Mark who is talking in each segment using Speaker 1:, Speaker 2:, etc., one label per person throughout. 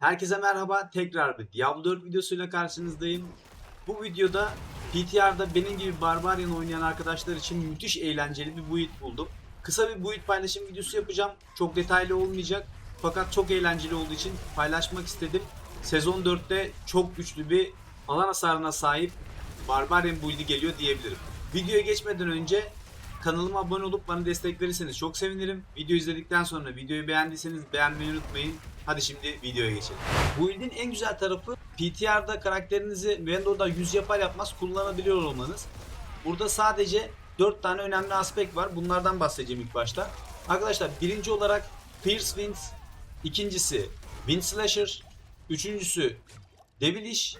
Speaker 1: Herkese merhaba. Tekrar bir Diablo 4 videosuyla karşınızdayım. Bu videoda PTR'da benim gibi Barbarian oynayan arkadaşlar için müthiş eğlenceli bir build buldum. Kısa bir build paylaşım videosu yapacağım. Çok detaylı olmayacak. Fakat çok eğlenceli olduğu için paylaşmak istedim. Sezon 4'te çok güçlü bir alan hasarına sahip Barbarian build'i geliyor diyebilirim. Videoya geçmeden önce kanalıma abone olup bana destek verirseniz çok sevinirim. Video izledikten sonra videoyu beğendiyseniz beğenmeyi unutmayın. Hadi şimdi videoya geçelim. Bu build'in en güzel tarafı PTR'da karakterinizi Vendor'da yüz yapar yapmaz kullanabiliyor olmanız. Burada sadece 4 tane önemli aspekt var. Bunlardan bahsedeceğim ilk başta. Arkadaşlar birinci olarak Pierce Wind, ikincisi Wind Slasher, üçüncüsü Devilish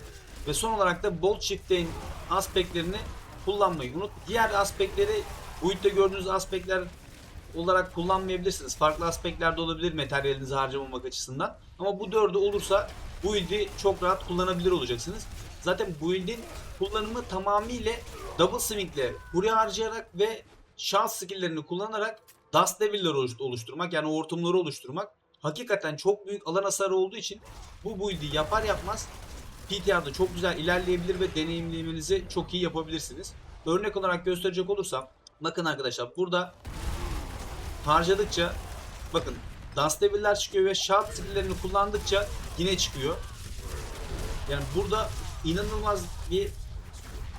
Speaker 1: ve son olarak da Bolt Shift'in aspektlerini kullanmayı unut. Diğer aspektleri bu ülkede gördüğünüz aspektler olarak kullanmayabilirsiniz. Farklı aspektler de olabilir materyalinizi harcamamak açısından. Ama bu dördü olursa bu build'i çok rahat kullanabilir olacaksınız. Zaten bu build'in kullanımı tamamıyla double swing'le buraya harcayarak ve şans skill'lerini kullanarak Dust Devil'leri oluş- oluşturmak yani hortumları oluşturmak hakikaten çok büyük alan hasarı olduğu için bu build'i yapar yapmaz PTR'da çok güzel ilerleyebilir ve deneyimlemenizi çok iyi yapabilirsiniz. Örnek olarak gösterecek olursam bakın arkadaşlar burada harcadıkça bakın Dust Devil'ler çıkıyor ve Shard skill'lerini kullandıkça yine çıkıyor. Yani burada inanılmaz bir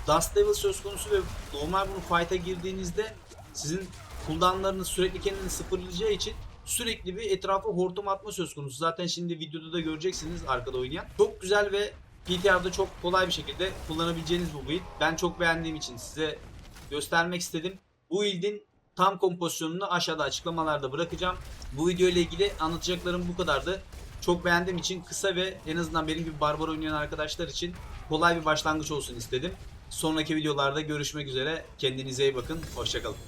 Speaker 1: Dust Devil söz konusu ve normal bunu fight'a girdiğinizde sizin cooldownlarınız sürekli kendini sıfırlayacağı için sürekli bir etrafa hortum atma söz konusu. Zaten şimdi videoda da göreceksiniz arkada oynayan. Çok güzel ve PTR'da çok kolay bir şekilde kullanabileceğiniz bu build. Ben çok beğendiğim için size göstermek istedim. Bu build'in tam kompozisyonunu aşağıda açıklamalarda bırakacağım. Bu video ile ilgili anlatacaklarım bu kadardı. Çok beğendiğim için kısa ve en azından benim gibi barbar oynayan arkadaşlar için kolay bir başlangıç olsun istedim. Sonraki videolarda görüşmek üzere. Kendinize iyi bakın. Hoşçakalın.